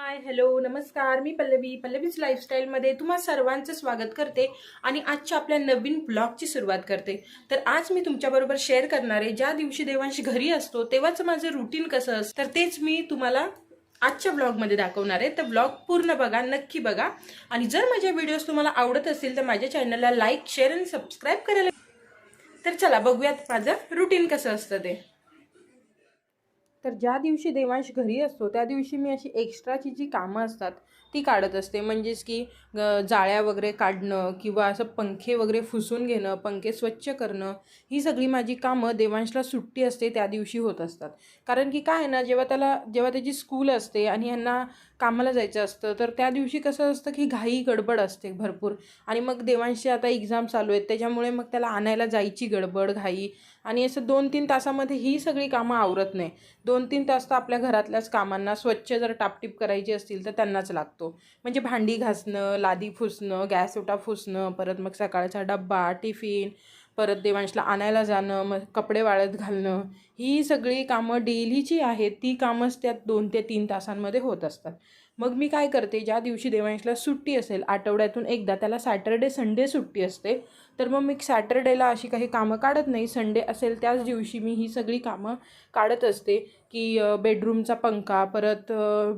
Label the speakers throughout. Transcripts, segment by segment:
Speaker 1: Hi hello नमस्कार. मी पल्लवी पल्लवीज लाईफस्टाईलमध्ये तुम्हा सर्वांचं स्वागत करते आणि आजच्या आपल्या नवीन ब्लॉगची सुरुवात करते. तर आज मी तुमच्याबरोबर शेअर करणार आहे ज्या दिवशी देवांशी घरी असतो तेव्हाच माझं रुटीन कसं असतं तर तेच मी तुम्हाला आजच्या ब्लॉगमध्ये दाखवणार आहे. तर ब्लॉग पूर्ण बघा नक्की बघा. आणि जर माझ्या व्हिडिओज तुम्हाला आवडत असतील तर माझ्या चॅनलला लाईक शेअर आणि सबस्क्राईब करायला तर चला बघूयात माझं रुटीन कसं असतं ते. तर ज्या दिवशी देवांश घरी असतो त्या दिवशी मी अशी एक्स्ट्राची जी कामं असतात ती काढत असते. म्हणजेच की जाळ्या वगैरे काढणं किंवा असं पंखे वगैरे फुसून घेणं पंखे स्वच्छ करणं ही सगळी माझी कामं देवांशला सुट्टी असते त्या दिवशी होत असतात. कारण की काय आहे ना जेव्हा त्याला जेव्हा त्याची स्कूल असते आणि यांना कामाला जायचं असतं तर त्या दिवशी कसं असतं की घाई गडबड असते भरपूर. आणि मग देवांशी आता एक्झाम चालू आहेत त्याच्यामुळे मग त्याला आणायला जायची गडबड घाई. आणि असं दोन तीन तासामध्ये ही सगळी कामं आवरत नाही. दोन तीन तास तर आपल्या घरातल्याच कामांना स्वच्छ जर टापटीप करायची असतील तर त्यांनाच लागतं. म्हणजे भांडी घासणं लादी फुसणं गॅस ओटा फुसणं परत मग सकाळचा डब्बा टिफिन परत देवांशला आणायला जाणं मग कपडे वाळत घालणं ही सगळी कामं डेलीची आहेत. ती कामंच त्यात दोन ते तीन तासांमध्ये होत असतात. मग मी काय करते ज्या दिवशी देवांशला सुट्टी असेल आठवड्यातून एकदा त्याला सॅटर्डे संडे सुट्टी असते तर मग मी सॅटरडेला अशी काही कामं काढत नाही. संडे असेल त्याच दिवशी मी ही सगळी कामं काढत असते की बेडरूमचा पंखा परत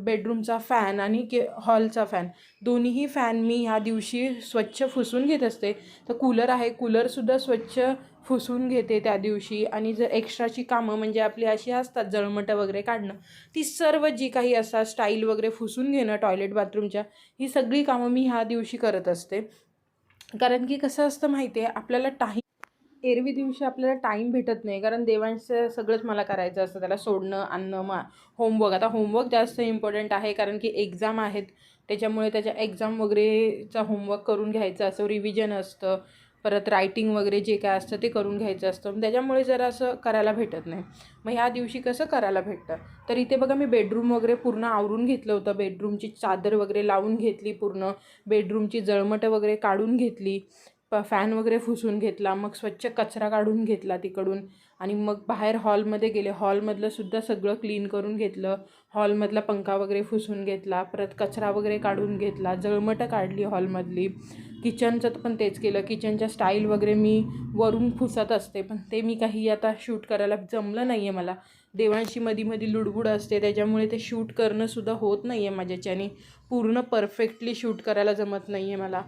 Speaker 1: बेडरूमचा फॅन आणि के हॉलचा फॅन दोन्हीही फॅन मी ह्या दिवशी स्वच्छ फुसून घेत असते. तर कूलर आहे. कूलरसुद्धा स्वच्छ फुसून घेते त्या दिवशी. आणि जर एक्स्ट्राची कामं म्हणजे आपली अशी असतात जळमटं वगैरे काढणं ती सर्व जी काही असतात स्टाईल वगैरे फुसून घेणं टॉयलेट बाथरूमच्या ही सगळी कामं मी ह्या दिवशी करत असते. कारण की कसं असतं माहिती आहे आपल्याला टाईम एरवी दिवशी आपल्याला टाईम भेटत नाही. कारण देवांचं सगळंच मला करायचं असतं. त्याला सोडणं आणणं मा होमवर्क आता होमवर्क जास्त इम्पॉर्टंट आहे. कारण की एक्झाम आहेत. त्याच्यामुळे त्याच्या एक्झाम वगैरेचा होमवर्क करून घ्यायचं असं रिव्हिजन असतं. परत रायटिंग वगैरे जे काय असतं ते करून घ्यायचं असतं. त्याच्यामुळे जरा असं करायला भेटत नाही. मग ह्या दिवशी कसं करायला भेटतं? तर इथे बघा मी बेडरूम वगैरे पूर्ण आवरून घेतलं होतं. बेडरूमची चादर वगैरे लावून घेतली पूर्ण. बेडरूमची जळमटं वगैरे काढून घेतली. प फॅन वगैरे फुसून घेतला. मग स्वच्छ कचरा काढून घेतला तिकडून. आणि मग बाहेर हॉलमध्ये गेले. हॉलमधलंसुद्धा सगळं क्लीन करून घेतलं. हॉलमधला पंखा वगैरे फुसून घेतला. परत कचरा वगैरे काढून घेतला. जळमटं काढली हॉलमधली किचनचं पण तेच केलं. किचनच्या स्टाईल वगैरे मी वरून फुसत असते पण ते मी काही आता शूट करायला जमलं नाही आहे मला. देवांशी मधी मधी लुडबुड असते त्याच्यामुळे ते शूट करणंसुद्धा होत नाही आहे माझ्याच्याने पूर्ण परफेक्टली शूट करायला जमत नाही आहे मला.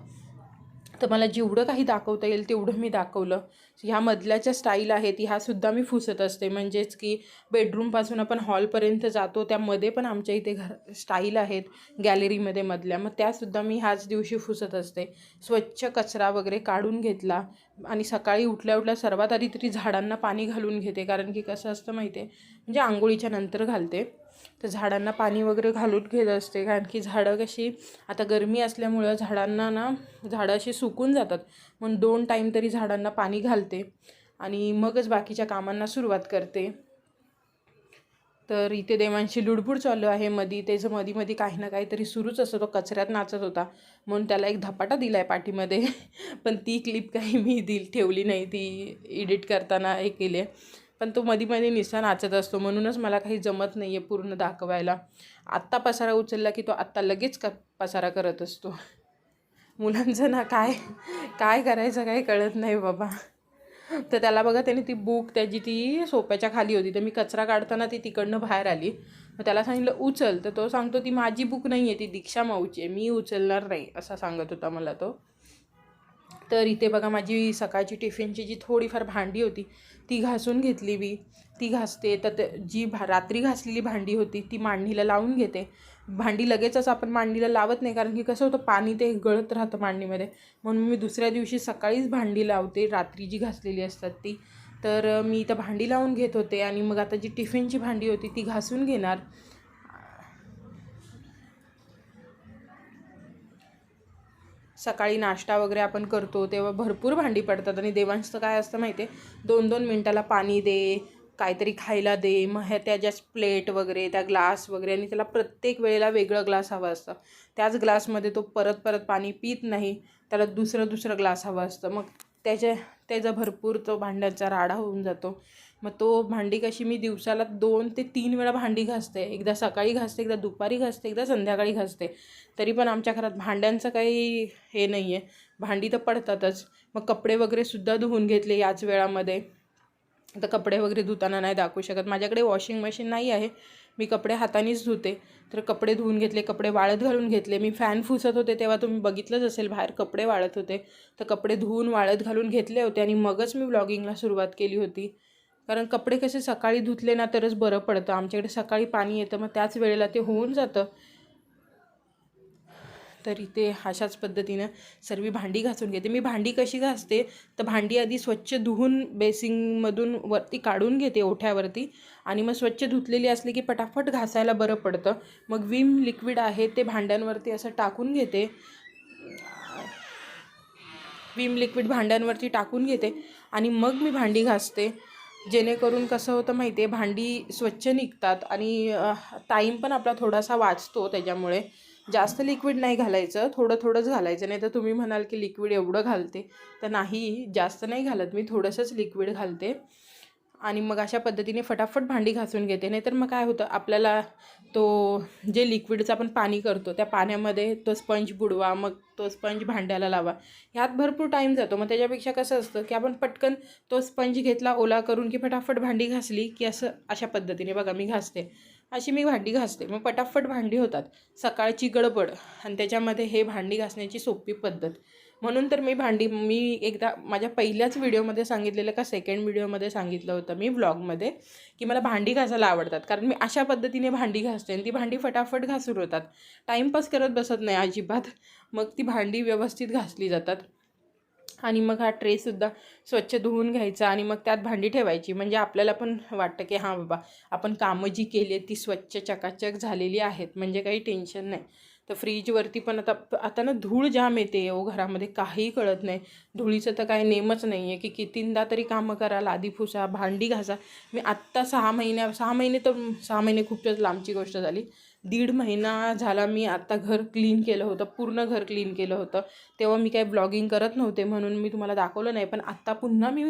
Speaker 1: तर मला जेवढं काही दाखवता येईल तेवढं मी दाखवलं. ह्या मधल्याच्या स्टाईल आहेत ह्यासुद्धा मी फुसत असते. म्हणजेच की बेडरूमपासून आपण हॉलपर्यंत जातो त्यामध्ये पण आमच्या इथे घर स्टाईल आहेत गॅलरीमध्ये मधल्या. मग त्यासुद्धा मी ह्याच दिवशी फुसत असते. स्वच्छ कचरा वगैरे काढून घेतला आणि सकाळी उठल्या उठल्या सर्वात आधी तरी झाडांना पाणी घालून घेते. कारण की कसं असतं माहिती आहे म्हणजे आंघोळीच्या नंतर घालते. तर झाडांना पाणी वगैरे घालून घेत असते. कारण की झाडं कशी आता गरमी असल्यामुळं झाडांना ना झाडं अशी सुकून जातात. म्हणून दोन टाईम तरी झाडांना पाणी घालते आणि मगच बाकीच्या कामांना सुरुवात करते. तर इथे देवांशी लुडबुड चालू आहे. मधी त्याचं मधी मधी काही ना काहीतरी सुरूच असतो. तो कचऱ्यात नाचत होता. म्हणून त्याला एक धपाटा दिला आहे पाठीमध्ये. पण ती क्लिप काही मी दिल ठेवली नाही. ती एडिट करताना हे केले आहे. पण तो मध्ये मध्ये निसा नाचत असतो. म्हणूनच मला काही जमत नाही आहे पूर्ण दाखवायला. आत्ता पसारा उचलला की तो आत्ता लगेच क पसारा करत असतो. मुलांचं ना काय काय करायचं काही कळत नाही बाबा. तर त्याला बघा त्याने ती बुक त्याची ती सोप्याच्या खाली होती. तर मी कचरा काढताना ती तिकडनं बाहेर आली. मग त्याला सांगितलं उचल. तर तो सांगतो ती माझी बुक नाही आहे ती दीक्षा माऊची आहे. मी उचलणार नाही असा सांगत होता मला तो. तर इथे बघा माझी सकाळची टिफिनची जी थोडीफार भांडी होती ती घासून घेतली मी. ती घासते तर जी भा रात्री घासलेली भांडी होती ती मांडणीला लावून घेते. भांडी लगेचच आपण मांडणीला लावत नाही कारण की कसं होतं पाणी ते गळत राहतं मांडणीमध्ये. म्हणून मी दुसऱ्या दिवशी सकाळीच भांडी लावते रात्री जी घासलेली असतात ती. तर मी इथं भांडी लावून घेत होते आणि मग आता जी टिफिनची भांडी होती ती घासून घेणार. सकाळी नाश्ता वगैरे आपण करतो तेव्हा भरपूर भांडी पडतात. आणि देवांचं काय असतं माहिती आहे दोन दोन मिनटाला पाणी दे काहीतरी खायला दे मग ह्या त्याच्या प्लेट वगैरे त्या ग्लास वगैरे आणि त्याला प्रत्येक वेळेला वेगळं ग्लास हवं असतं. त्याच ग्लासमध्ये तो परत परत पाणी पित नाही त्याला दुसरं दुसरं ग्लास हवं असतं. मग त्याच्या त्याचा भरपूर तो भांड्याचा राडा होऊन जातो. मग तो भांडी कशी मी दिवसाला दोन ते तीन वेळा भांडी घासते. एकदा सकाळी घासते एकदा दुपारी घासते एकदा संध्याकाळी घासते. तरी पण आमच्या घरात भांड्यांचं काही हे नाही आहे भांडी तर पडतातच. मग कपडे वगैरे सुद्धा धुवून घेतले याच वेळामध्ये. तर कपडे वगैरे धुताना नाही दाखवू शकत. माझ्याकडे वॉशिंग मशीन नाही आहे. मी कपडे हातानेच धुते. तर कपडे धुवून घेतले कपडे वाळत घालून घेतले. मी फॅन फुसत होते तेव्हा तुम्ही बघितलंच असेल बाहेर कपडे वाळत होते. तर कपडे धुवून वाळत घालून घेतले होते आणि मगच मी ब्लॉगिंगला सुरुवात केली होती. कारण कपडे कसे सकाळी धुतले ना तरच बरं पडतं. आमच्याकडे सकाळी पाणी येतं मग त्याच वेळेला ते होऊन जातं. तर इथे अशाच पद्धतीनं सर्व भांडी घासून घेते. मी भांडी कशी घासते? तर भांडी आधी स्वच्छ धुवून बेसिंगमधून वरती काढून घेते ओठ्यावरती आणि मग स्वच्छ धुतलेली असली की पटाफट घासायला बरं पडतं. मग विम लिक्विड आहे ते भांड्यांवरती असं टाकून घेते. विम लिक्विड भांड्यांवरती टाकून घेते आणि मग मी भांडी घासते. जेणेकरून कसं होतं माहिती आहे भांडी स्वच्छ निघतात आणि टाईम पण आपला थोडासा वाचतो त्याच्यामुळे. जास्त लिक्विड नाही घालायचं थोडं थोडंच घालायचं नाही तर तुम्ही म्हणाल की लिक्विड एवढं घालते. तर नाही जास्त नाही घालत मी थोडंसंच लिक्विड घालते. आणि मग अशा पद्धतीने फटाफट भांडी घासून घेते. नाहीतर मग काय होतं आपल्याला तो जे लिक्विडचं आपण पाणी करतो त्या पाण्यामध्ये तो स्पंज बुडवा मग तो स्पंज भांड्याला लावा. ह्यात भरपूर टाईम जातो. मग त्याच्यापेक्षा कसं असतं की आपण पटकन तो स्पंज घेतला ओला करून की फटाफट भांडी घासली की असं अशा पद्धतीने बघा मी घासते. अशी मी भांडी घासते. मग पटाफट भांडी होतात. सकाळची गडबड आणि त्याच्यामध्ये हे भांडी घासण्याची सोपी पद्धत. म्हणून तर मी भांडी मी एकदा माझ्या पहिल्याच व्हिडिओमध्ये सांगितलेलं का सेकंड व्हिडिओमध्ये सांगितलं होतं मी व्लॉगमध्ये की मला भांडी घासायला आवडतात. कारण मी अशा पद्धतीने भांडी घासते आणि ती भांडी फटाफट घासून होतात. टाईमपास करत बसत नाही अजिबात. मग ती भांडी व्यवस्थित घासली जातात. आणि मग हा ट्रेसुद्धा स्वच्छ धुवून घ्यायचा आणि मग त्यात भांडी ठेवायची. म्हणजे आपल्याला पण वाटतं की हां बाबा आपण कामं जी केली ती स्वच्छ चकाचक झालेली आहेत. म्हणजे काही टेन्शन नाही. तर फ्रीजवरती पण आता आता ना धूळ जाम येते ओ घरामध्ये काहीही कळत नाही. धुळीचं तर काही नेमच नाही आहे की कितींदा तरी कामं करा लादी फुसा भांडी घासा. मी आत्ता सहा महिन्या सहा महिने तर सहा महिने खूपच लांबची गोष्ट झाली. दीड महिना झाला मी आत्ता घर क्लीन केलं होतं पूर्ण घर क्लीन केलं होतं. तेव्हा मी काही ब्लॉगिंग करत नव्हते म्हणून मी तुम्हाला दाखवलं नाही पण आत्ता पुन्हा मी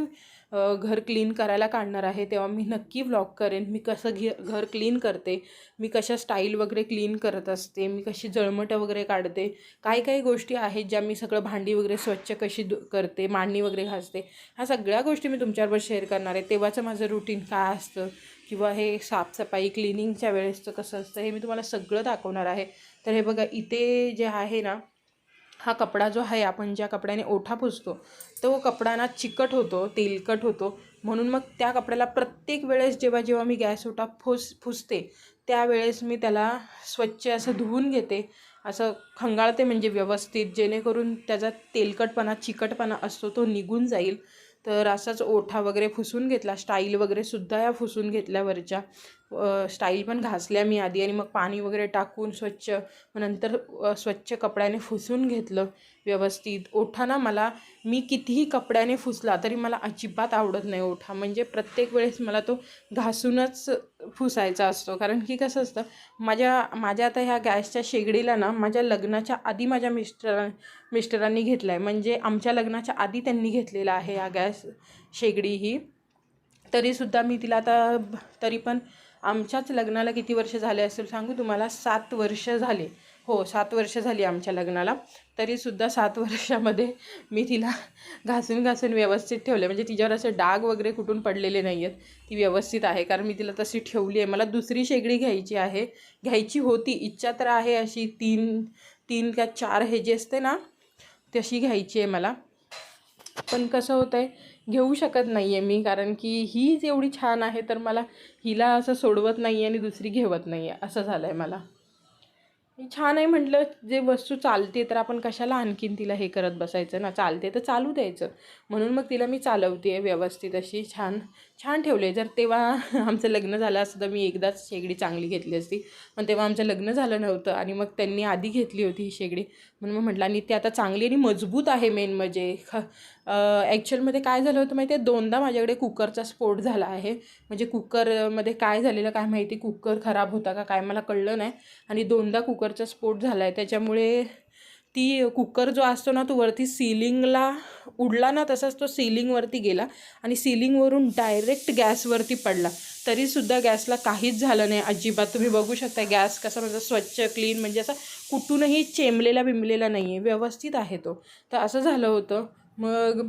Speaker 1: घर क्लीन करायला काढणार आहे तेव्हा मी नक्की व्लॉग करेन. मी कसं घे घर क्लीन करते मी कशा स्टाईल वगैरे क्लीन करत असते मी कशी जळमटं वगैरे काढते काही काही गोष्टी आहेत ज्या मी सगळं भांडी वगैरे स्वच्छ कशी करते मांडणी वगैरे घासते ह्या सगळ्या गोष्टी मी तुमच्याबरोबर शेअर करणार आहे. तेव्हाचं माझं रुटीन काय असतं किंवा हे साफसफाई क्लिनिंगच्या वेळेसचं कसं असतं हे मी तुम्हाला सगळं दाखवणार आहे. तर हे बघा इथे जे आहे ना हा कपडा जो आहे आपण ज्या कपड्याने ओठा पुसतो तो कपडा ना चिकट होतो तेलकट होतो. म्हणून मग त्या कपड्याला प्रत्येक वेळेस जेव्हा जेव्हा मी गॅस ओटा फुस फुसते त्यावेळेस मी त्याला स्वच्छ असं धुवून घेते. असं खंगाळते म्हणजे व्यवस्थित जेणेकरून त्याचा तेलकटपणा चिकटपणा असतो तो निघून जाईल. तर असाच ओठा वगैरे फुसून घेतला स्टाईल वगैरे सुद्धा या फुसून घेतल्यावरच्या स्टाईल पण घासल्या मी आधी आणि मग पाणी वगैरे टाकून स्वच्छ मग नंतर स्वच्छ कपड्याने फुसून घेतलं व्यवस्थित. ओठा ना मला मी कितीही कपड्याने फुसला तरी मला अजिबात आवडत नाही ओठा. म्हणजे प्रत्येक वेळेस मला तो घासूनच फुसायचा असतो. कारण की कसं असतं माझ्या माझ्या आता ह्या गॅसच्या शेगडीला ना माझ्या लग्नाच्या आधी माझ्या मिस्टर मिस्टरांनी घेतला आहे म्हणजे आमच्या लग्नाच्या आधी त्यांनी घेतलेला आहे हा गॅस शेगडी ही. तरीसुद्धा मी तिला आता तरी पण आमच्याच लग्नाला किती वर्ष झाले असेल सांगू? तुम्हाला सात वर्ष झाले. हो सात वर्ष झाली आमच्या लग्नाला. तरीसुद्धा सात वर्षामध्ये मी तिला घासून घासून व्यवस्थित ठेवले. म्हणजे तिच्यावर असे डाग वगैरे कुठून पडलेले नाही आहेत ती व्यवस्थित आहे. कारण मी तिला तशी ठेवली आहे. मला दुसरी शेगडी घ्यायची आहे. घ्यायची होती. इच्छा तर आहे अशी. तीन तीन का चार हे जे असते ना तशी घ्यायची आहे मला. पण कसं होतं आहे घेऊ शकत नाही आहे मी कारण की हीच एवढी छान आहे तर मला हिला असं सोडवत नाही आहे आणि दुसरी घेवत नाही आहे असं झालं आहे मला. छान आहे म्हटलं जे वस्तू चालते तर आपण कशाला आणखीन तिला हे करत बसायचं ना? चालते तर चालू द्यायचं. म्हणून मग तिला मी चालवते आहे व्यवस्थित अशी छान छान ठेवले जर तेव्हा आमचं लग्न झालं असतं तर मी एकदाच शेगडी चांगली घेतली असती. पण तेव्हा आमचं लग्न झालं नव्हतं आणि मग त्यांनी आधी घेतली होती ही शेगडी. म्हणून मग म्हटलं आणि ती आता चांगली आणि मजबूत आहे मेन म्हणजे. ख ॲक्च्युअलमध्ये काय झालं होतं माहिती आहे? दोनदा माझ्याकडे कुकरचा स्फोट झाला आहे. म्हणजे कुकरमध्ये काय झालेलं काय माहिती? कुकर खराब होता का काय? मला कळलं नाही. आणि दोनदा कुकर कुकरचा स्फोट झाला आहे त्याच्यामुळे ती कुकर जो असतो ना तो वरती सिलिंगला उडला ना तसाच तो सिलिंगवरती गेला आणि सिलिंगवरून डायरेक्ट गॅसवरती पडला. तरीसुद्धा गॅसला काहीच झालं नाही. अजिबात तुम्ही बघू शकता गॅस कसा म्हणजे स्वच्छ क्लीन म्हणजे असा कुठूनही चेंबलेला बिंबलेला नाही आहे व्यवस्थित आहे तो. तर असं झालं होतं. मग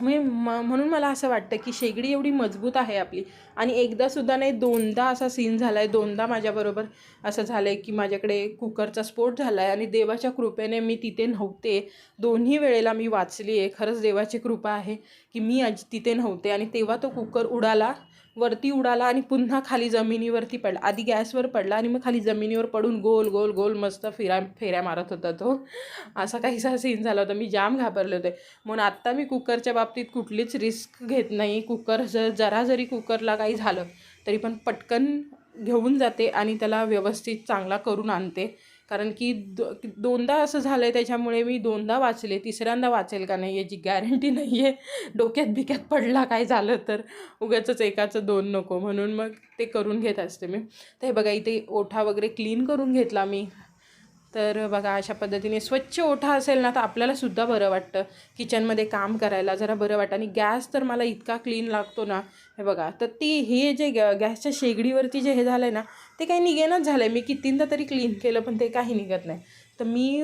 Speaker 1: मी म म्हणून मला असं वाटतं की शेगडी एवढी मजबूत आहे आपली. आणि एकदासुद्धा नाही दोनदा असा सीन झाला आहे दोनदा माझ्याबरोबर असं झालं आहे की माझ्याकडे कुकरचा स्फोट झाला आहे आणि देवाच्या कृपेने मी तिथे नव्हते. दोन्ही वेळेला मी वाचली आहे खरंच देवाची कृपा आहे की मी आज तिथे नव्हते आणि तेव्हा तो कुकर उडाला वरती उडाला आणि पुन्हा खाली जमिनीवरती पडला. आधी गॅसवर पडला आणि मग खाली जमिनीवर पडून गोल गोल गोल मस्त फिरा फेऱ्या मारत होता तो. असा काहीसा सीन झाला होता. मी जाम घाबरले होते. म्हणून आत्ता मी कुकरच्या बाबतीत कुठलीच रिस्क घेत नाही. कुकर जर जरा जरी कुकरला काही झालं तरी पण पटकन घेऊन जाते आणि त्याला व्यवस्थित चांगला करून आणते. कारण की दो दोनदा असं झालं आहे त्याच्यामुळे मी दोनदा वाचले तिसऱ्यांदा वाचेल का नाही याची गॅरंटी नाही आहे डोक्यात बिक्यात पडला काय झालं तर. उगाचच एकाचं दोन नको म्हणून मग ते करून घेत असते मी. तर हे बघा इथे ओठा वगैरे क्लीन करून घेतला मी. तर बघा अशा पद्धतीने स्वच्छ ओठा असेल ना तर आपल्यालासुद्धा बरं वाटतं. किचनमध्ये काम करायला जरा बरं वाटतं. आणि गॅस तर मला इतका क्लीन लागतो ना हे बघा. तर ती हे जे गॅ गॅसच्या शेगडीवरती जे हे झालं आहे ना ते काही निघेनच झालं आहे मी कितींदा तरी क्लीन केलं पण ते काही निघत नाही. तर मी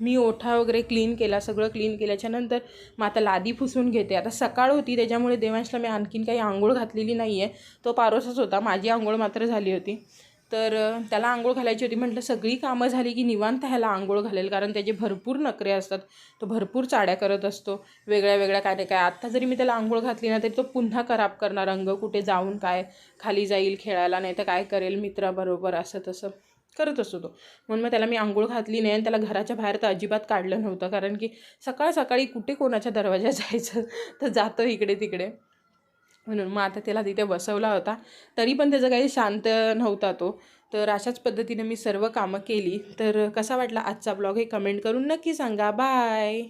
Speaker 1: मी ओठा वगैरे क्लीन केला सगळं क्लीन केल्याच्यानंतर मग आता लादी पुसून घेते. आता सकाळ होती त्याच्यामुळे देवांशला मी आणखीन काही आंघोळ घातलेली नाही आहे तो पारोसच होता. माझी आंघोळ मात्र झाली होती. तर त्याला आंघोळ घालायची होती. म्हटलं सगळी कामं झाली की निवांत ह्याला आंघोळ घालेल कारण त्याचे भरपूर नखरे असतात. तो भरपूर चाड्या करत असतो. वेगळ्या वेगळ्या काय नाही काय. आत्ता जरी मी त्याला आंघोळ घातली ना तरी तो पुन्हा खराब करणार. अंग कुठे जाऊन काय खाली जाईल खेळायला नाही तर काय करेल मित्राबरोबर असं तसं करत असतो तो. म्हणून मग त्याला मी आंघोळ घातली नाही आणि त्याला घराच्या बाहेर तर अजिबात काढलं नव्हतं. कारण की सकाळ सकाळी कुठे कोणाच्या दरवाजा जायचं तर जातं इकडे तिकडे म्हणून मग आता त्याला तिथे बसवला होता. तरी पण त्याचा काही शांत नव्हता तो. तर अशाच पद्धतीने मी सर्व कामं केली. तर कसा वाटला आजचा ब्लॉग हे कमेंट करून नक्की सांगा. बाय